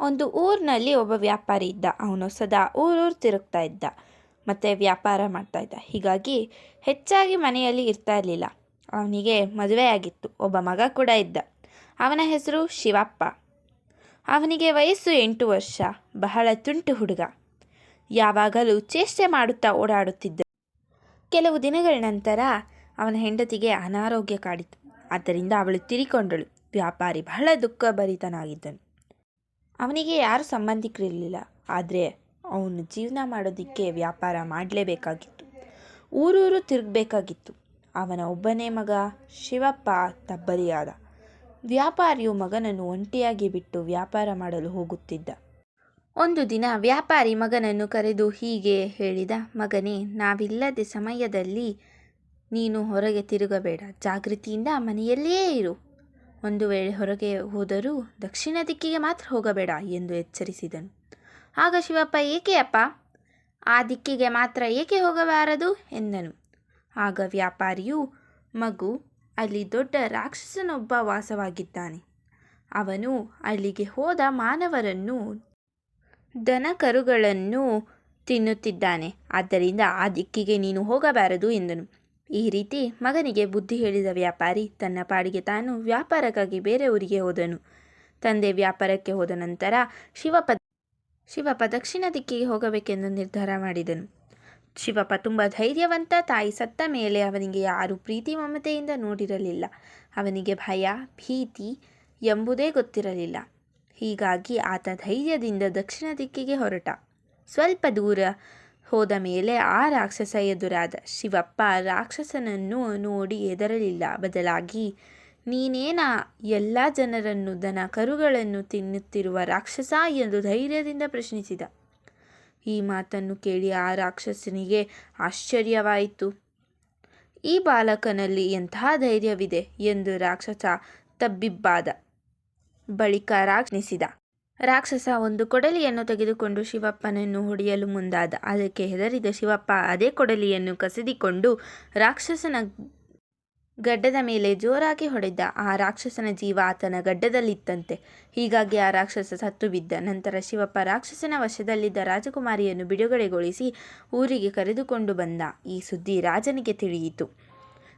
ಒಂದು ಊರಿನಲ್ಲಿ ಒಬ್ಬ ವ್ಯಾಪಾರಿ ಇದ್ದ. ಅವನು ಸದಾ ಊರೂರು ತಿರುಗ್ತಾ ಇದ್ದ. ಮತ್ತು ವ್ಯಾಪಾರ ಮಾಡ್ತಾ ಇದ್ದ. ಹೀಗಾಗಿ ಹೆಚ್ಚಾಗಿ ಮನೆಯಲ್ಲಿ ಇರ್ತಾ ಇರಲಿಲ್ಲ. ಅವನಿಗೆ ಮದುವೆ ಆಗಿತ್ತು. ಒಬ್ಬ ಮಗ ಕೂಡ ಇದ್ದ. ಅವನ ಹೆಸರು ಶಿವಪ್ಪ. ಅವನಿಗೆ ವಯಸ್ಸು ಎಂಟು ವರ್ಷ. ಬಹಳ ತುಂಟು ಹುಡುಗ. ಯಾವಾಗಲೂ ಚೇಷ್ಟೆ ಮಾಡುತ್ತಾ ಓಡಾಡುತ್ತಿದ್ದ. ಕೆಲವು ದಿನಗಳ ನಂತರ ಅವನ ಹೆಂಡತಿಗೆ ಅನಾರೋಗ್ಯ ಕಾಡಿತು. ಆದ್ದರಿಂದ ಅವಳು ತಿರಿಕೊಂಡಳು. ವ್ಯಾಪಾರಿ ಬಹಳ ದುಃಖಭರಿತನಾಗಿದ್ದನು. ಅವನಿಗೆ ಯಾರು ಸಂಬಂಧಿಕರಿರಲಿಲ್ಲ, ಆದರೆ ಅವನು ಜೀವನ ಮಾಡೋದಕ್ಕೆ ವ್ಯಾಪಾರ ಮಾಡಲೇಬೇಕಾಗಿತ್ತು. ಊರೂರು ತಿರುಗಬೇಕಾಗಿತ್ತು. ಅವನ ಒಬ್ಬನೇ ಮಗ ಶಿವಪ್ಪ ತಬ್ಬಲಿಯಾದ ವ್ಯಾಪಾರಿಯು ಮಗನನ್ನು ಒಂಟಿಯಾಗಿ ಬಿಟ್ಟು ವ್ಯಾಪಾರ ಮಾಡಲು ಹೋಗುತ್ತಿದ್ದ. ಒಂದು ದಿನ ವ್ಯಾಪಾರಿ ಮಗನನ್ನು ಕರೆದು ಹೀಗೆ ಹೇಳಿದ, ಮಗನೇ, ನಾವಿಲ್ಲದೆ ಸಮಯದಲ್ಲಿ ನೀನು ಹೊರಗೆ ತಿರುಗಬೇಡ. ಜಾಗೃತಿಯಿಂದ ಮನೆಯಲ್ಲಿಯೇ ಇರು. ಒಂದು ವೇಳೆ ಹೊರಗೆ ಹೋದರೂ ದಕ್ಷಿಣ ದಿಕ್ಕಿಗೆ ಮಾತ್ರ ಹೋಗಬೇಡ ಎಂದು ಎಚ್ಚರಿಸಿದನು. ಆಗ ಶಿವಪ್ಪ, ಏಕೆ ಅಪ್ಪ? ಆ ದಿಕ್ಕಿಗೆ ಮಾತ್ರ ಏಕೆ ಹೋಗಬಾರದು? ಎಂದನು. ಆಗ ವ್ಯಾಪಾರಿಯು, ಮಗು, ಅಲ್ಲಿ ದೊಡ್ಡ ರಾಕ್ಷಸನೊಬ್ಬ ವಾಸವಾಗಿದ್ದಾನೆ. ಅವನು ಅಲ್ಲಿಗೆ ಹೋದ ಮಾನವರನ್ನು ದನ ಕರುಗಳನ್ನು ತಿನ್ನುತ್ತಿದ್ದಾನೆ. ಆದ್ದರಿಂದ ಆ ದಿಕ್ಕಿಗೆ ನೀನು ಹೋಗಬಾರದು, ಎಂದನು. ಈ ರೀತಿ ಮಗನಿಗೆ ಬುದ್ಧಿ ಹೇಳಿದ ವ್ಯಾಪಾರಿ ತನ್ನ ಪಾಡಿಗೆ ತಾನು ವ್ಯಾಪಾರಕ್ಕಾಗಿ ಬೇರೆ ಊರಿಗೆ ಹೋದನು. ತಂದೆ ವ್ಯಾಪಾರಕ್ಕೆ ಹೋದ ನಂತರ ಶಿವಪ ಶಿವಪ್ಪ ದಕ್ಷಿಣ ದಿಕ್ಕಿಗೆ ಹೋಗಬೇಕೆಂದು ನಿರ್ಧಾರ ಮಾಡಿದನು. ಶಿವಪ್ಪ ತುಂಬ ಧೈರ್ಯವಂತ ತಾಯಿ ಸತ್ತ ಮೇಲೆ ಅವನಿಗೆ ಯಾರು ಪ್ರೀತಿ ಮಮತೆಯಿಂದ ನೋಡಿರಲಿಲ್ಲ. ಅವನಿಗೆ ಭಯ, ಭೀತಿ ಎಂಬುದೇ ಗೊತ್ತಿರಲಿಲ್ಲ. ಹೀಗಾಗಿ ಆತ ಧೈರ್ಯದಿಂದ ದಕ್ಷಿಣ ದಿಕ್ಕಿಗೆ ಹೊರಟ. ಸ್ವಲ್ಪ ದೂರ ಹೋದ ಮೇಲೆ ಆ ರಾಕ್ಷಸ ಎದುರಾದ ಶಿವಪ್ಪ ರಾಕ್ಷಸನನ್ನು ನೋಡಿ ಹೆದರಲಿಲ್ಲ. ಬದಲಾಗಿ, ನೀನೇನ ಎಲ್ಲ ಜನರನ್ನು ದನ ಕರುಗಳನ್ನು ತಿನ್ನುತ್ತಿರುವ ರಾಕ್ಷಸ ಎಂದು ಧೈರ್ಯದಿಂದ ಪ್ರಶ್ನಿಸಿದ. ಈ ಮಾತನ್ನು ಕೇಳಿ ಆ ರಾಕ್ಷಸನಿಗೆ ಆಶ್ಚರ್ಯವಾಯಿತು. ಈ ಬಾಲಕನಲ್ಲಿ ಎಂತಹ ಧೈರ್ಯವಿದೆ ಎಂದು ರಾಕ್ಷಸ ತಬ್ಬಿಬ್ಬಾದ ಬಳಿಕ ರಾಕ್ಷನಿಸಿದ ರಾಕ್ಷಸ ಒಂದು ಕೊಡಲಿಯನ್ನು ತೆಗೆದುಕೊಂಡು ಶಿವಪ್ಪನನ್ನು ಹೊಡೆಯಲು ಮುಂದಾದ. ಅದಕ್ಕೆ ಹೆದರಿದ ಶಿವಪ್ಪ ಅದೇ ಕೊಡಲಿಯನ್ನು ಕಸಿದಿಕೊಂಡು ರಾಕ್ಷಸನ ಗಡ್ಡದ ಮೇಲೆ ಜೋರಾಗಿ ಹೊಡೆದ. ಆ ರಾಕ್ಷಸನ ಜೀವ ಆತನ ಗಡ್ಡದಲ್ಲಿತ್ತಂತೆ. ಹೀಗಾಗಿ ಆ ರಾಕ್ಷಸ ಸತ್ತು ಬಿದ್ದ ನಂತರ ಶಿವಪ್ಪ ರಾಕ್ಷಸನ ವಶದಲ್ಲಿದ್ದ ರಾಜಕುಮಾರಿಯನ್ನು ಬಿಡುಗಡೆಗೊಳಿಸಿ ಊರಿಗೆ ಕರೆದುಕೊಂಡು ಬಂದ. ಈ ಸುದ್ದಿ ರಾಜನಿಗೆ ತಿಳಿಯಿತು.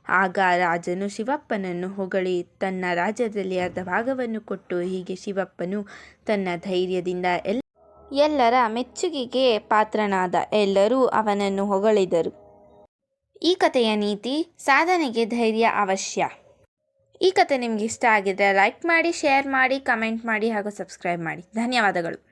ಆಗ ರಾಜನು ಶಿವಪ್ಪನನ್ನು ಹೊಗಳಿ ತನ್ನ ರಾಜ್ಯದಲ್ಲಿ ಅರ್ಧ ಭಾಗವನ್ನು ಕೊಟ್ಟು ಹೀಗೆ ಶಿವಪ್ಪನು ತನ್ನ ಧೈರ್ಯದಿಂದ ಎಲ್ಲ ಎಲ್ಲರ ಮೆಚ್ಚುಗೆಗೆ ಪಾತ್ರನಾದ ಎಲ್ಲರೂ ಅವನನ್ನು ಹೊಗಳಿದರು. ಈ ಕಥೆಯ ನೀತಿ ಸಾಧನೆಗೆ ಧೈರ್ಯ ಅವಶ್ಯ. ಈ ಕತೆ ನಿಮಗೆ ಇಷ್ಟ ಆಗಿದ್ರೆ ಲೈಕ್ ಮಾಡಿ, ಶೇರ್ ಮಾಡಿ, ಕಮೆಂಟ್ ಮಾಡಿ ಹಾಗೂ ಸಬ್ಸ್ಕ್ರೈಬ್ ಮಾಡಿ. ಧನ್ಯವಾದಗಳು.